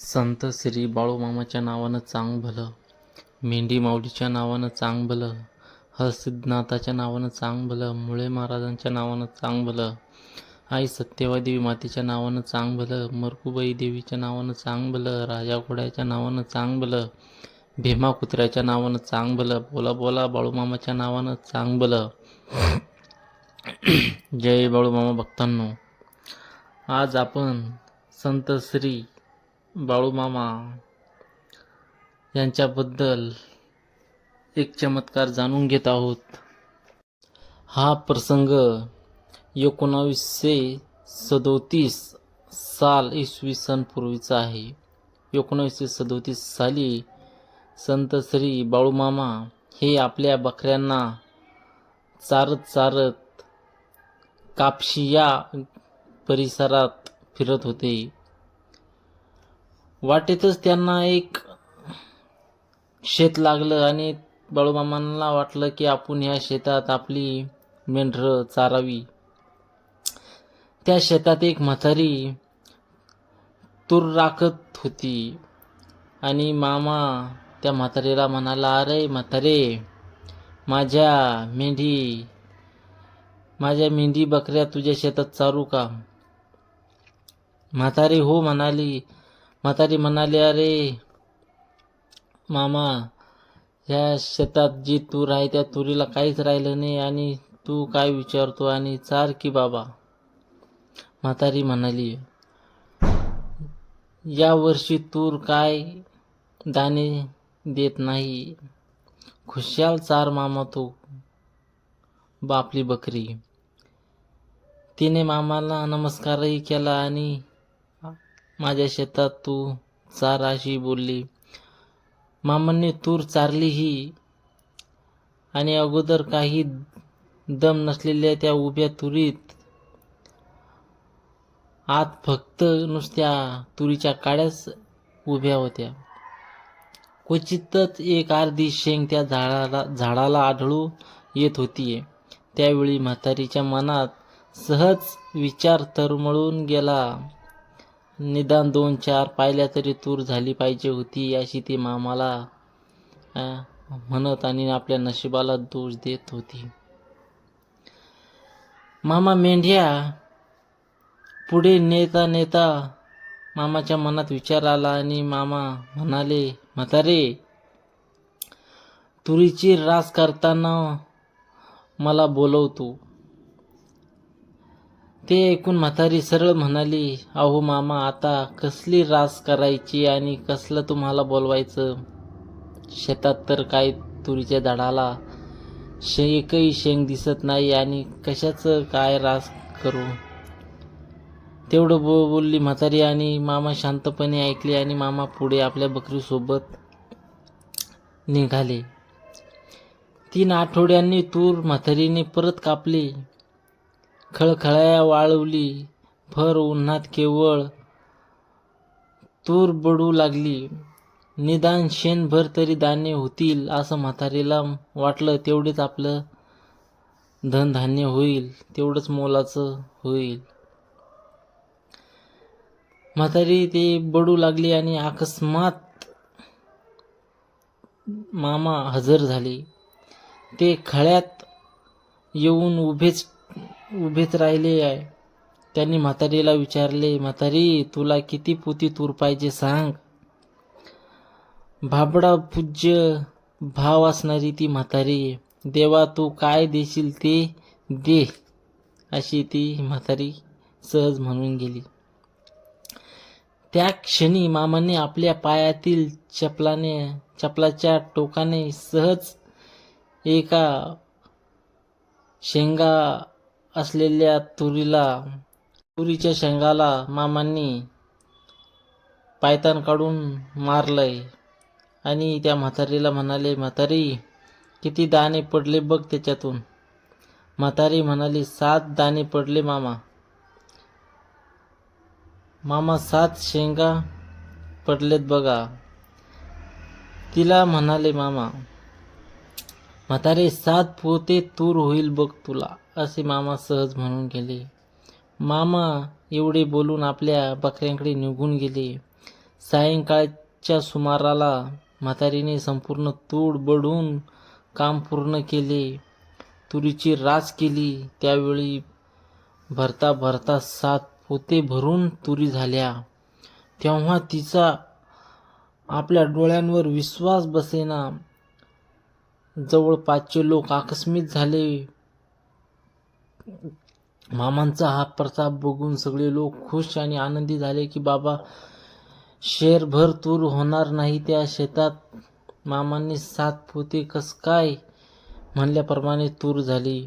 संत श्री बाळूमामाच्या नावानं चांग भलं मेंढी माऊलीच्या नावानं चांग भलं हरसिद्धनाथाच्या नावानं चांग भलं मुळे महाराजांच्या नावानं चांग भलं आई सत्यवादेवी मातेच्या नावानं चांग भलं मरकुबाई देवीच्या नावानं चांग भलं राजा घोड्याच्या नावानं चांग भलं भीमा कुत्र्याच्या नावानं चांग भलं बोला बोला बाळूमामाच्या नावानं चांग भलं. जय बाळूमामा भक्तांनो. आज आपण संत श्री बाळूमामा यांच्याबद्दल एक चमत्कार जाणून घेत आहोत. हा प्रसंग एकोणावीसशे सदोतीस साल इसवी सन पूर्वीचा आहे. एकोणावीसशे सदोतीस साली संत श्री बाळूमामा हे आपल्या बकऱ्यांना चारत चारत कापशी या परिसरात फिरत होते. वाटेतच त्यांना एक शेत लागलं आणि बाळूमामांना वाटलं की आपण ह्या शेतात आपली मेंढरं चारावी. त्या शेतात एक म्हातारी तूर राखत होती आणि मामा त्या म्हातारीला म्हणाला अरे म्हातारे माझ्या मेंढी माझ्या मेंढी बकऱ्या तुझ्या शेतात चारू का? म्हातारी हो म्हणाली म्हातारी म्हणाली अरे मामा ह्या शेतात जी तूर आहे त्या तुरीला काहीच राहिलं नाही आणि तू काय विचारतो आणि चार की बाबा. म्हातारी म्हणाली यावर्षी तूर काय दाणे देत नाही. खुशाल चार मामा तो बापली बकरी. तिने मामाला नमस्कारही केला आणि माझ्या शेतात तू चार अशी बोलली. मामांनी तूर चारली ही आणि अगोदर काही दम नसलेल्या त्या उभ्या तुरीत आत फक्त नुसत्या तुरीच्या काड्याच उभ्या होत्या. क्वचितच एक अर्धी शेंग त्या झाडाला झाडाला आढळू येत होती त्यावेळी म्हातारीच्या मनात सहज विचार तरमळून गेला. निदान दोन चार पायल्या तरी तूर झाली पाहिजे होती अशी ती मामाला म्हणत आणि आपल्या नशिबाला दोष देत होती. मामा मेंढ्या पुढे नेता नेता मामाच्या मनात विचार आला आणि मामा म्हणाले म्हातारे तुरीची रास करताना मला बोलवतो ते ऐकून म्हातारी सरळ म्हणाली अहो मामा आता कसली रास करायची आणि कसलं तुम्हाला बोलवायचं? शेतात तर काय तुरीच्या झाडाला शे एकही शेंग दिसत नाही आणि कशाचं काय रास करू? तेवढं बो बोलली म्हातारी आणि मामा शांतपणे ऐकले आणि मामा पुढे आपल्या बकरीसोबत निघाले. तीन आठवड्यांनी तूर म्हातारीने परत कापली. खळखळ्या वाळवली भर उन्हात केवळ तूर बडू लागली. निदान शेणभर तरी दाणे होतील असं म्हातारीला वाटलं तेवढेच आपलं धनधान्य होईल तेवढंच मोलाचं होईल. म्हातारी ते बडू लागली आणि अकस्मात मामा हजर झाले. ते खळ्यात येऊन उभेच उभेच राहिले आहे. त्यांनी म्हातारीला विचारले म्हातारी तुला किती पोती तूर पाहिजे सांग. भाबडा पूज्य भाव असणारी ती म्हातारी. देवा तू काय देशील ते दे अशी ती म्हातारी सहज म्हणून गेली. त्या क्षणी मामाने आपल्या पायातील चपलाने चपलाच्या टोकाने सहज एका शेंगा असलेल्या तुरीला तुरीच्या शेंगाला मामांनी पायतान काढून मारलंय. आणि त्या म्हातारीला म्हणाले म्हातारी किती दाणे पडले बघ त्याच्यातून. म्हातारी म्हणाली सात दाणे पडले मामा. मामा सात शेंगा पडलेत बघा. तिला म्हणाले मामा म्हातारे सात पोते तूर होईल बघ तुला. असे मामा सहज म्हणून गेले. मामा एवढे बोलून आपल्या बकऱ्यांकडे निघून गेले. सायंकाळच्या सुमाराला म्हातारीने संपूर्ण तूड बडून काम पूर्ण केले. तुरीची रास केली. त्यावेळी भरता भरता सात पोते भरून तुरी झाल्या. तेव्हा तिचा आपल्या डोळ्यांवर विश्वास बसेना. जवळ पाचशे लोक आकस्मित झाले. मामांचा हा प्रताप बघून सगळे लोक खुश आणि आनंदी झाले की बाबा शेरभर तूर होणार नाही त्या शेतात. मामांनी सात पोते कस काय म्हणल्याप्रमाणे तूर झाली.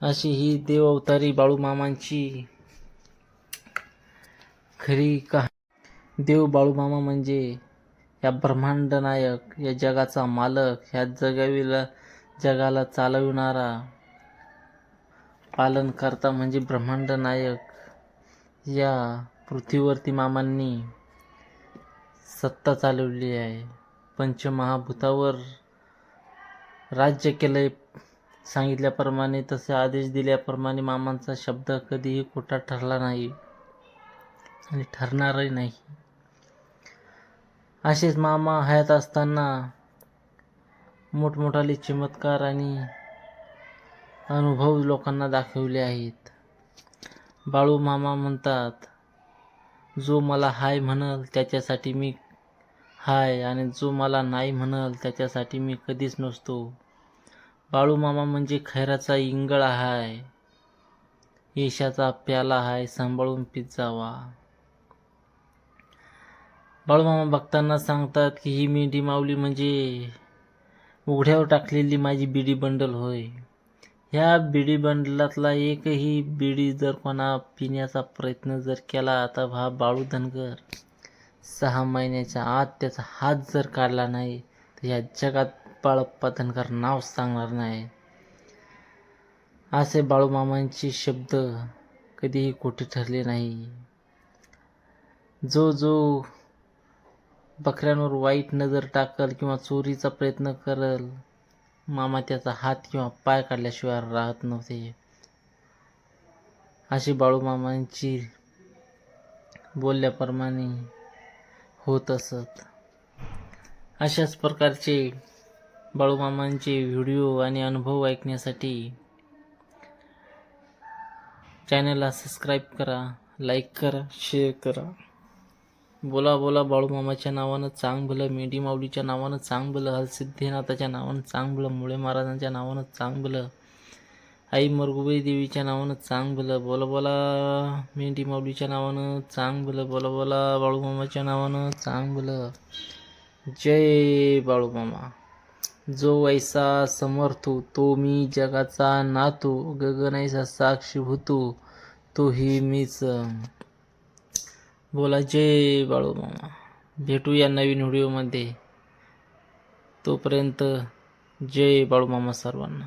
अशी ही देव अवतारी बाळू मामांची खरी कहा देव बाळू मामा म्हणजे या ब्रह्मांड नायक या जगाचा मालक ह्या जगाविला जगाला चालविणारा. पालन करता म्हणजे ब्रह्मांड नायक या पृथ्वीवरती मामांनी सत्ता चालवली आहे. पंचमहाभूतावर राज्य केलंय सांगितल्याप्रमाणे तसे आदेश दिल्याप्रमाणे मामांचा शब्द कधीही खोटा ठरला नाही आणि ठरणारही नाही. असेच मामा हयात असताना मोठमोठाले चमत्कार आणि अनुभव लोकांना दाखवले आहेत. बाळू मामा म्हणतात जो मला हाय म्हणल त्याच्यासाठी मी हाय आणि जो मला नाही म्हणल त्याच्यासाठी मी कधीच नसतो. बाळू मामा म्हणजे खैराचा इंगळा हाय यशाचा प्याला हाय सांभाळून पित जावा. बाळूमामा बघताना सांगतात की ही मेंढी माऊली म्हणजे उघड्यावर टाकलेली माझी बिडी बंडल होय. ह्या बिडी बंडलातला एकही बिडी जर कोणा पिण्याचा प्रयत्न जर केला तर हा बाळू धनगर सहा महिन्याच्या आत त्याचा हात जर काढला नाही तर या जगात बाळप्पा धनगर नाव सांगणार नाही. असे बाळूमामांचे शब्द कधीही खोटे ठरले नाही. जो जो बकऱ्यांवर वाईट नजर टाकल किंवा चोरीचा प्रयत्न करल मामा त्याचा हात किंवा पाय काढल्याशिवाय राहत नव्हते. अशी बाळूमामांची बोलल्याप्रमाणे होत असत. अशाच प्रकारचे बाळूमामांचे व्हिडिओ आणि अनुभव ऐकण्यासाठी चॅनलला सबस्क्राईब करा लाईक करा शेअर करा. बोला बोला बाळूमामाच्या नावानं चांग भलं मेंढी माऊलीच्या नावानं चांग भलं हलसिद्धीनाथाच्या नावानं चांग भलं मुळे महाराजांच्या नावानं चांग भलं आई मरगुबाई देवीच्या नावानं चांग भलं बोला बोला मेंढी माऊलीच्या नावानं चांग भलं बोला बोला बाळूमामाच्या नावानं चांग भलं. जय बाळूमामा. जो ऐसा समर्थो तो मी जगाचा नातो गगनाईचा साक्षी होतो तोही मीच. बोला जय बाळू मामा. भेटूया नवीन व्हिडिओमध्ये. तोपर्यंत जय बाळू मामा सर्वांना.